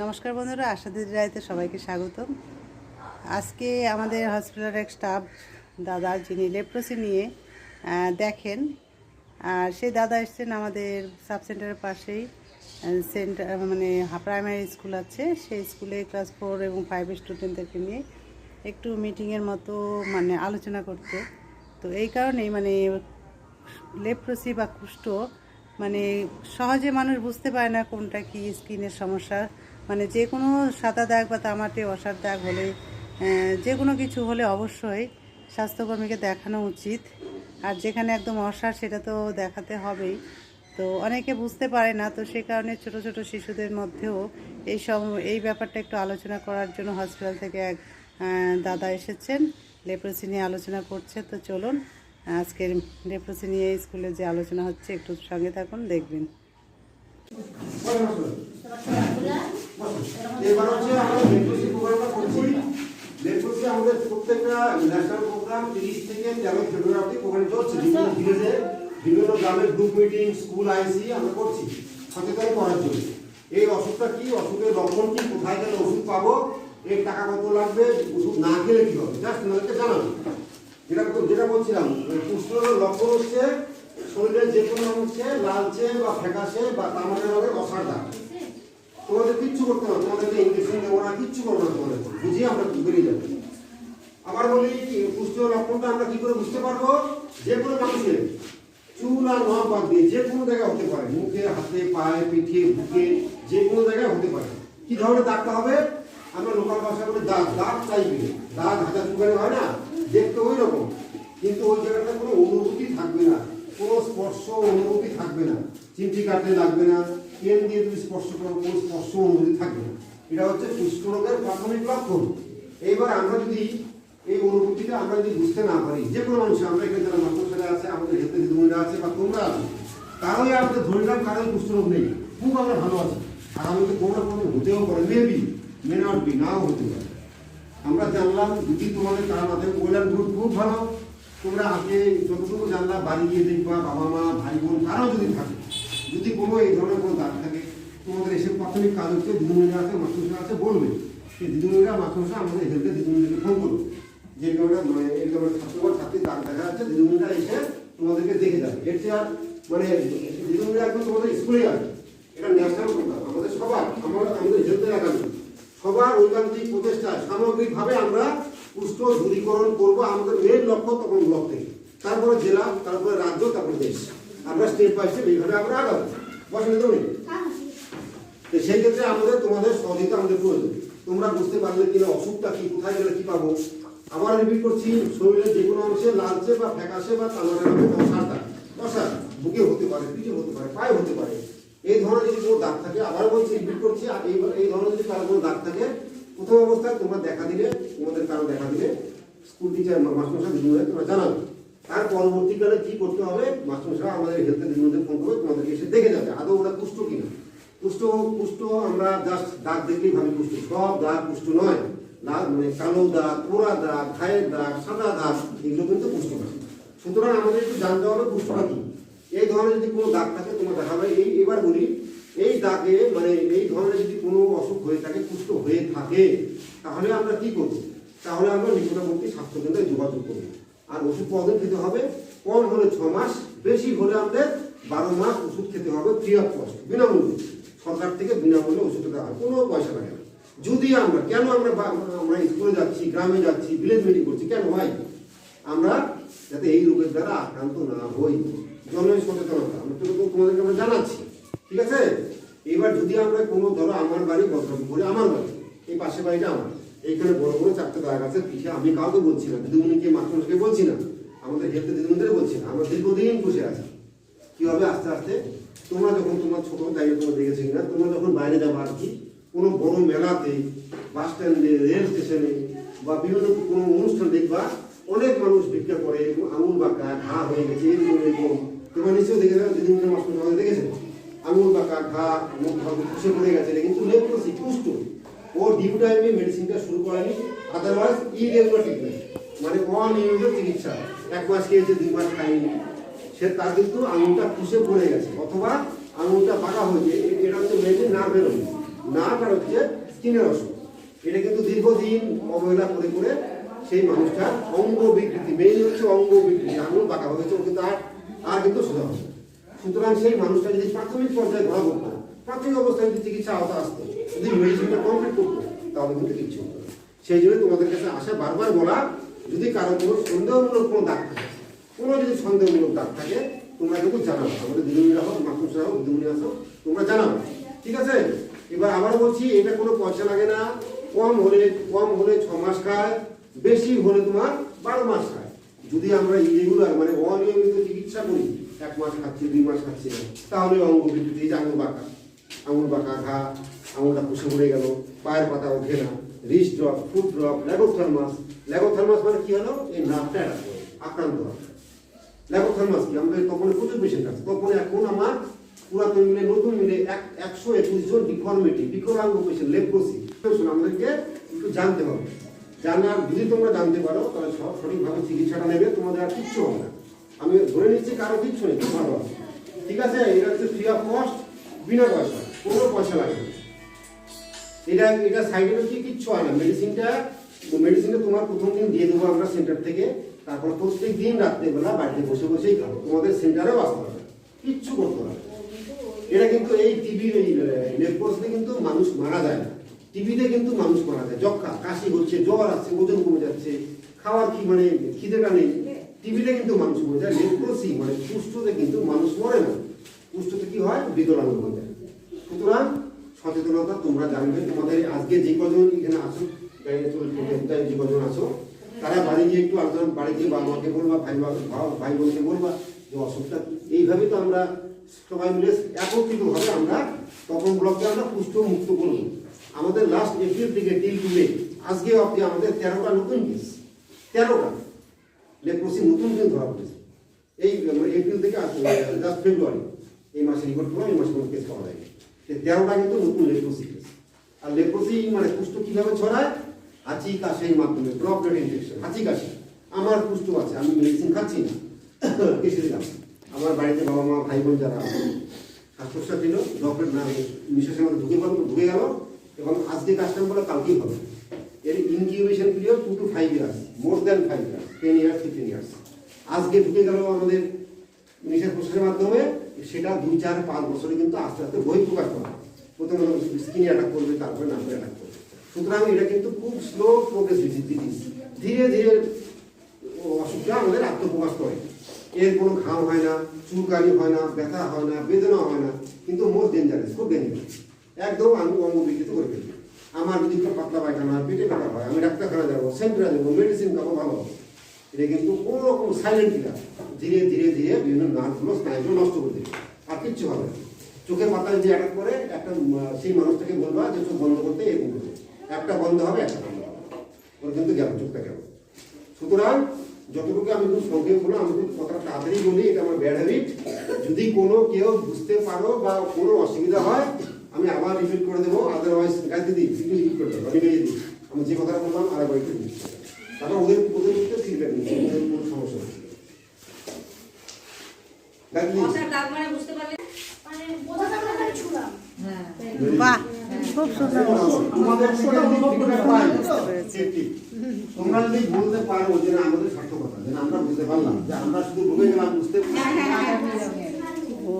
নমস্কার বন্ধুরা আশাদির রায়তে সবাইকে স্বাগতম। আজকে আমাদের হসপিটালের এক স্টাফ দাদা যিনি লেপ্রোসি নিয়ে দেখেন, আর সেই দাদা এসছেন আমাদের সাব সেন্টারের পাশেই সেন্টার মানে প্রাইমারি স্কুল আছে। সেই স্কুলে ক্লাস ফোর এবং ফাইভের স্টুডেন্টদেরকে নিয়ে একটু মিটিংয়ের মতো মানে আলোচনা করতে তো এই কারণেই মানে লেপ্রোসি বা কুষ্ঠ মানে সহজে মানুষ বুঝতে পারে না কোনটা কি স্কিনের সমস্যা। মানে যে কোনো সাদা দাগ বা তামাটে অসার দাগ হলে যে কোনো কিছু হলে অবশ্যই স্বাস্থ্যকর্মীকে দেখানো উচিত। আর যেখানে একদম অসার সেটা তো দেখাতে হবেই। তো অনেকে বুঝতে পারে না, তো সে কারণে ছোট ছোট শিশুদের মধ্যেও এই সব এই ব্যাপারটা একটু আলোচনা করার জন্য হসপিটাল থেকে এক দাদা এসেছেন। লেপ্রোসি নিয়ে আলোচনা করছে। তো চলুন, আজকের লেপ্রোসি নিয়ে স্কুলে যে আলোচনা হচ্ছে, একটু সঙ্গে থাকুন, দেখবেন। এবার হচ্ছে আমরা লেপ্রোসি প্রোগ্রামটা করছি। লেপ্রোসি আমাদের প্রত্যেকটা ন্যাশনাল প্রোগ্রাম তিরিশ থেকে তেরো ফেব্রুয়ারি অব্দি প্রোগ্রাম চলছে। বিভিন্ন ভিলেজে বিভিন্ন গ্রামের গ্রুপ মিটিং স্কুল আইসি আমরা করছি। সচেতন করার জন্য। এই অসুখটা কি? অসুখের লক্ষণ কি? কোথায় গেলে ওষুধ পাবো? এর টাকা কত লাগবে? ওষুধ না খেলে কি হবে? জাস্ট তোমাদেরকে জানাব যেটা যেটা বলছিলাম কুষ্ঠরোগের লক্ষণ হচ্ছে শরীরের যে কোনো অংশে লালচে বা ফ্যাকাশে বা তামাটে রঙের অসার দাগ তোমাদের কিচ্ছু করতে হবে তোমাদেরকে ইঞ্জেকশন দেবো না কিচ্ছু করব না তোমাদের। বুঝিয়ে আমরা বেরিয়ে যাব? আবার বলি, কি পুষ্ট লক্ষণটা আমরা কি করে বুঝতে পারব? যে কোনো মানুষের চুল আর নখ বাদ দিয়ে যে কোনো জায়গায় হতে পারে। মুখে, হাতে, পায়ে, পিঠে, বুকে, যে কোনো জায়গায় হতে পারে। কি ধরনের দাগটা হবে? আমরা লোকাল ভাষা বলি দাগ। দাগ চাইবে দাগ হাতে চুকানে হয় না? দেখতে ওই রকম। কিন্তু ওই জায়গাটা কোনো অনুভূতি থাকবে না। কোনো স্পর্শ, অনুভূতি থাকবে না। চিমটি কাটতে লাগবে না। পেন দিয়ে তুমি স্পর্শ করো, কোনো স্পর্শ অনুভূতি থাকবে? না এটা হচ্ছে কুষ্ঠ রোগের প্রাথমিক লক্ষণ। এইবার আমরা যদি এই অনুভূতিটা আমরা যদি বুঝতে না পারি যে কোনো মানুষ আমরা এখানে যারা মাতৃ আছে, আমাদের হেলথ দিদিমণিরা আছে বা তোমরা আছো কারোই আমাদের ধরে নিলাম কারোই কুষ্ঠ রোগ নেই। খুব আমরা ভালো আছি। আমাদের কোনো না কোনো হতেও পারে maybe may not be now হতে পারে। আমরা জানলাম, যদি তোমাদের কারণ আছে ওয়েলার গ্রুপ খুব ভালো। তোমরা আগে যতটুকু জানলা, বাড়ি গিয়ে দেখবা, বাবা মা, ভাই বোন কারও যদি থাকে যদি কোনো এই ধরনের কোনো দাগ থাকে, তোমাদের এসে প্রাথমিক কাজ হচ্ছে, দিদিমণিরা আছে মাস্টারসা আছে, বলবে। সেই দিদিমণিরা মাস্টারসা আমাদের হেলথে দিদিমণিকে ফোন করবে। যে গ্রামে মানে এই গ্রামের ছাত্র বা ছাত্রী দাগ দেখা যাচ্ছে, দিদিমণিরা এসে তোমাদেরকে দেখে যাবে। এর চেয়ে আর মানে দিদিমণিরা একদম তোমাদের স্কুলে আসবে এটা ন্যাশনাল প্রোগ্রাম আমাদের সবার, আমরা আমাদের হেলথের একাডেমি সবার ঐকান্তিক প্রচেষ্টা, সামগ্রিকভাবে আমরা পুষ্ট দূরীকরণ করব আমাদের মেন লক্ষ্য তখন ব্লক থেকে। তারপরে জেলা, তারপরে রাজ্য, তারপরে দেশ। আমরা স্টেপ বাই স্টেপ এইভাবে আমরা আগাবো। বসেন তুমি। তো সেই ক্ষেত্রে আমাদের তোমাদের সহযোগিতা আমাদের প্রয়োজন। তোমরা বুঝতে পারলে কিনা অসুখটা কি, কোথায় গেলে কি পাবো। আবার রিপিট করছি, শরীরের যে কোনো অংশে লালচে বা ফ্যাকাশে বা তামারের মধ্যে অসারটা অসার, বুকে হতে পারে, পিঠে হতে পারে, পায়ে হতে পারে। এই ধরনের যদি কোনো দাগ থাকে আবার বলছি রিপিট করছি, আর এই এই ধরনের যদি কারও কোনো দাগ থাকে, প্রথম অবস্থায় তোমরা দেখা দিলে, তোমাদের কারও দেখা দিলে স্কুল টিচার মাস্টারমশাই দিদিমণি তোমরা জানাবে। তার পরবর্তীকালে কি করতে হবে? মাস্টারমশাই আমাদের হেলথের দিদিমণিদের ফোন করবে, তোমাদেরকে এসে দেখে যাবে, আদৌ ওরা কুষ্ঠ কিনা। কুষ্ঠ কুষ্ঠ আমরা জাস্ট দাগ দেখলেই ভাবি কুষ্ঠ, সব দাগ কুষ্ঠ নয়। দাগ মানে কালো দাগ, পোড়া দাগ, ঘায়ের দাগ, সাদা দাগ, এগুলো কিন্তু কুষ্ঠ নয় সুতরাং আমাদের একটু জানতে হবে কুষ্ঠটা কি। এই ধরনের যদি কোনো দাগ থাকে, তোমার দেখা দেখাবে এই এবার বলি, এই দাগে মানে এই ধরনের যদি কোনো অসুখ হয়ে থাকে, কুষ্ঠ হয়ে থাকে, তাহলে আমরা কি করব? তাহলে আমরা নিকটবর্তী স্বাস্থ্যকেন্দ্রে যোগাযোগ করব। আর ওষুধ কদিন খেতে হবে। কম হলে ছ মাস, বেশি হলে আমাদের বারো মাস ওষুধ খেতে হবে ফ্রি অফ কস্ট বিনামূল্যে। সরকার থেকে বিনামূল্যে ওষুধ দেওয়া হয়, কোনো পয়সা লাগে না। যদি আমরা, কেন আমরা আমরা স্কুলে যাচ্ছি, গ্রামে যাচ্ছি ভিলেজ মিটিং করছি, কেন হয়? আমরা যাতে এই রোগের দ্বারা আক্রান্ত না হই। জনের সচেতনতা আমি তো তোমাদেরকে আমরা জানাচ্ছি, ঠিক আছে? এবার যদি আমরা কোনো ধরো আমার বাড়ি বদরপুরে আমার বাড়ি, এই পাশে বাড়িটা আমার। এইখানে বড় বড় চারটে দাগ আছে, পিঠে আমি কাউকে বলছি না দিদিমণিকে মাস্টারকে বলছি না, আমাদের হেলথ দিদিমণিদের বলছি না, আমরা দীর্ঘদিন বসে আছি। কি হবে আস্তে আস্তে? তোমরা যখন তোমার ছোট জায়গায় তোমরা দেখেছ কিনা তোমরা যখন বাইরে যাব আর কি, কোনো বড় মেলাতে, বাস স্ট্যান্ডে, রেল স্টেশনে বা বিভিন্ন কোনো অনুষ্ঠান দেখবা, অনেক মানুষ ভিক্ষা করে, এবং আঙুল বাঁকা, ঘা হয়ে গেছে, এরকম এরকম। তোমরা নিশ্চয়ই দেখে যাবে, দিদিমণি মাস্টার আমাদের দেখেছেন? আঙুল বাঁকা, ঘা, মুখ ভাবে খুশে পড়ে গেছে কিন্তু লেপ্রোসি কুষ্ঠ। ও ডিউ টাইমে মেডিসিনটা শুরু করেনি আদারওয়াইজ ইরেগুলার ট্রিটমেন্ট মানে অনিয়মিত চিকিৎসা। এক মাস খেয়েছে, দুই মাস খায়নি। সে তার কিন্তু আঙুলটা খুশে পড়ে গেছে, অথবা আঙুলটা বাঁকা হয়েছে এটা হচ্ছে মেয়েদের নার্ভের রোগ নাক আর হচ্ছে স্কিনের অসুখ এটা কিন্তু দীর্ঘদিন অবহেলা করে করে সেই মানুষটার অঙ্গ বিকৃতি মেইন হচ্ছে অঙ্গ বিকৃতি আঙুল বাঁকা হয়েছে ও কিন্তু আর কিন্তু সোজা হবে। সুতরাং সেই মানুষটা যদি প্রাথমিক পর্যায়ে ধরা পড়তো প্রাথমিক অবস্থায় যদি চিকিৎসা আওতা আসতো, যদি মেডিসিনটা কমপ্লিট করতো, তাহলে কিন্তু কিছু হতো। সেই জন্য তোমাদের কাছে আসা বারবার বলা, যদি কারও কোনো সন্দেহমূলক কোনো দাগ থাকে, কোনো যদি সন্দেহমূলক দাগ থাকে, তোমরা কিন্তু জানাব আমাদের দিদিমণিরা হোক মাকুসরা হোক দিদিমণি আসো তোমরা জানাব ঠিক আছে? এবার আবার বলছি, এটা কোনো পয়সা লাগে না। কম হলে কম হলে ছ মাস খায়, বেশি হলে তোমার বারো মাস খায়। যদি আমরা ইরেগুলার মানে অনিয়মিত চিকিৎসা করি, এক মাস খাচ্ছি, দুই মাস খাচ্ছি, তাহলে অঙ্গ বিকৃতি আঙুল বাঁকা। আঙুল বাঁকা ঘা, আঙুলটা পুষে পড়ে গেল, পায়ের পাতা ওঠে না wrist drop foot drop lagophthalmos lagophthalmos মানে কি হলো? এই নাকটা আক্রান্ত ল্যাগোথার্মাস কি? আমাদের তখন প্রচুর পেশেন্ট আছে। তখন এখন আমার পুরাতন মিলে, নতুন মিলে এক একশো একুশ জন ডিফর্মিটি বিকলাঙ্গ পেশেন্ট লেপ্রোসি আমাদেরকে একটু জানতে হবে। জানার যদি তোমরা জানতে পারো, তাহলে সব সঠিকভাবে চিকিৎসাটা নেবে, তোমাদের আর কিচ্ছু হবে না। আমি ধরে নিচ্ছি কারও কিচ্ছু নেই ভালো ঠিক আছে? এটা হচ্ছে ফ্রি অফ কস্ট বিনা পয়সা, কোনো পয়সা লাগে না। এটা এটা সাইড এফেক্ট কিচ্ছু হয় না। মেডিসিনটা মেডিসিনটা তোমার প্রথম দিন দিয়ে দেবো আমরা সেন্টার থেকে। তারপর প্রত্যেক দিন রাত্রেবেলা বাড়িতে বসে বসেই খাব। তোমাদের সেন্টারেও আসতে হবে কিচ্ছু করতে হবে এটা কিন্তু এই টিভির এই কিন্তু মানুষ মারা যায় না। টিভিতে কিন্তু মানুষ মারা যায়। যক্ষা কাশি হচ্ছে, জ্বর আসছে, ওজন কমে যাচ্ছে। খাওয়ার কি মানে খিদেটা নেই। টিভিতে কিন্তু মানুষ মরে যায়। লেপ্রোসি মানে সুস্থতে কিন্তু মানুষ মরে না। কি হয়? বিকলাঙ্গ হয়ে যায়। সুতরাং সচেতনতা তোমরা জানবে, তোমাদের আজকে যে কজন এখানে আসো যে কজন আসো, তারা বাড়ি গিয়ে একটু আলোচনা, বাড়ি গিয়ে বাবা মাকে বলবা, ভাই ভাই- বোনকে বলবা যে অসুখটা এইভাবে তো আমরা সবাই মিলে একত্রিত ভাবে আমরা তখন ব্লককে আমরা পুষ্ট মুক্ত করব। আমাদের লাস্ট এপ্রিল থেকে টিল টুডে আজকে অব্দি আমাদের তেরোটা নতুন কেস তেরোটা। লেপ্রোসি নতুন কেস ধরা পড়েছে। এই এপ্রিল থেকে জাস্ট ফেব্রুয়ারি এই মাসে রিপোর্ট করলাম এই মাসে কোনো কেস পাওয়া যায়নি তেরোটা কিন্তু নতুন লেপ্রোসি কেস। আর লেপ্রোসি মানে কুষ্ঠ কীভাবে ছড়ায়? হাঁচি কাশির মাধ্যমে ড্রপলেট ইনফেকশন হাঁচি কাশি। আমার কুষ্ঠ আছে, আমি মেডিসিন খাচ্ছি না। কেসে দিলাম। আমার বাড়িতে বাবা মা ভাই বোন যারা শ্বাসকষ্টা ছিল ড্রপলেট না নিঃশ্বাসের মধ্যে ঢুকে গেল ঢুকে গেল, এবং আজকে কাজটা বলে কালকেই হবে। এর incubation period two to five years more than five years ten years fifteen years আজকে ঢুকে গেল আমাদের নিঃশ্বাস প্রশ্বাসের মাধ্যমে সেটা দুই, চার, পাঁচ বছরে কিন্তু আস্তে আস্তে বই প্রকাশ করা। প্রথমে স্কিনে অ্যাটাক করবে, তারপরে নামে অ্যাটাক করবে। সুতরাং এটা কিন্তু খুব স্লো প্রোগ্রেস ধীরে ধীরে অসুখটা আমাদের আত্মপ্রকাশ করে। এর কোনো ঘাম হয় না, চুলকানি হয় না, ব্যথা হয় না, বেদনা হয় না, কিন্তু মোস্ট ডেঞ্জারাস খুব ডেঞ্জারাস একদম আমি অঙ্গ বিকৃত করে ফেলি। আমার যদি পাতলা পায়খানা পেটে ব্যথা হয়, আমি ডাক্তারখানা যাব সেন্টারে যাব মেডিসিন খাব, ভালো হবে। এটা কিন্তু কোনো রকম সাইলেন্ট কিলার ধীরে ধীরে ধীরে বিভিন্ন নার্ভগুলো স্নায়ুগুলো নষ্ট করে দেবে। আর কিচ্ছু হবে না। চোখের মাথায় যে অ্যাটাক করে একটা, সেই মানুষটাকে বলবা যে চোখ বন্ধ করতে এরকম করবে একটা বন্ধ হবে, একটা বন্ধ হবে। ওর কিন্তু গেল চোখটা গেল। সুতরাং যতটুকু আমি খুব সংক্ষেপ বললাম, আমি খুব কথাটা তাড়াতাড়ি বলি, এটা আমার ব্যাড হ্যাবিট যদি কোনো কেউ বুঝতে পারো বা কোনো অসুবিধা হয়, আমি আবার রিপিট করে দেবো। আদারওয়াইজ গাছ দিদি, একটু রিপিট করে দেবো। আমি দিদি আমি যে কথাটা বললাম, আরেকবার একটু তারপর ওদের ওদের ফিডব্যাক নিচ্ছি। ওদের কোনো সমস্যা নেই গাছ দিদি মশার দাগ মানে বুঝতে পারলে মানে বোঝাতে আমরা খালি ছুলাম বাহ খুব সুন্দর। আমাদের থেকে যদি feedback পাই, বুঝতে পেরেছি। ঠিক, ঠিক। তোমরা যদি বলতে পারো যে আমাদের সার্থকতা আমরা বুঝতে পারলাম যে আমরা শুধু ঢুকে গেলাম বুঝতে ও।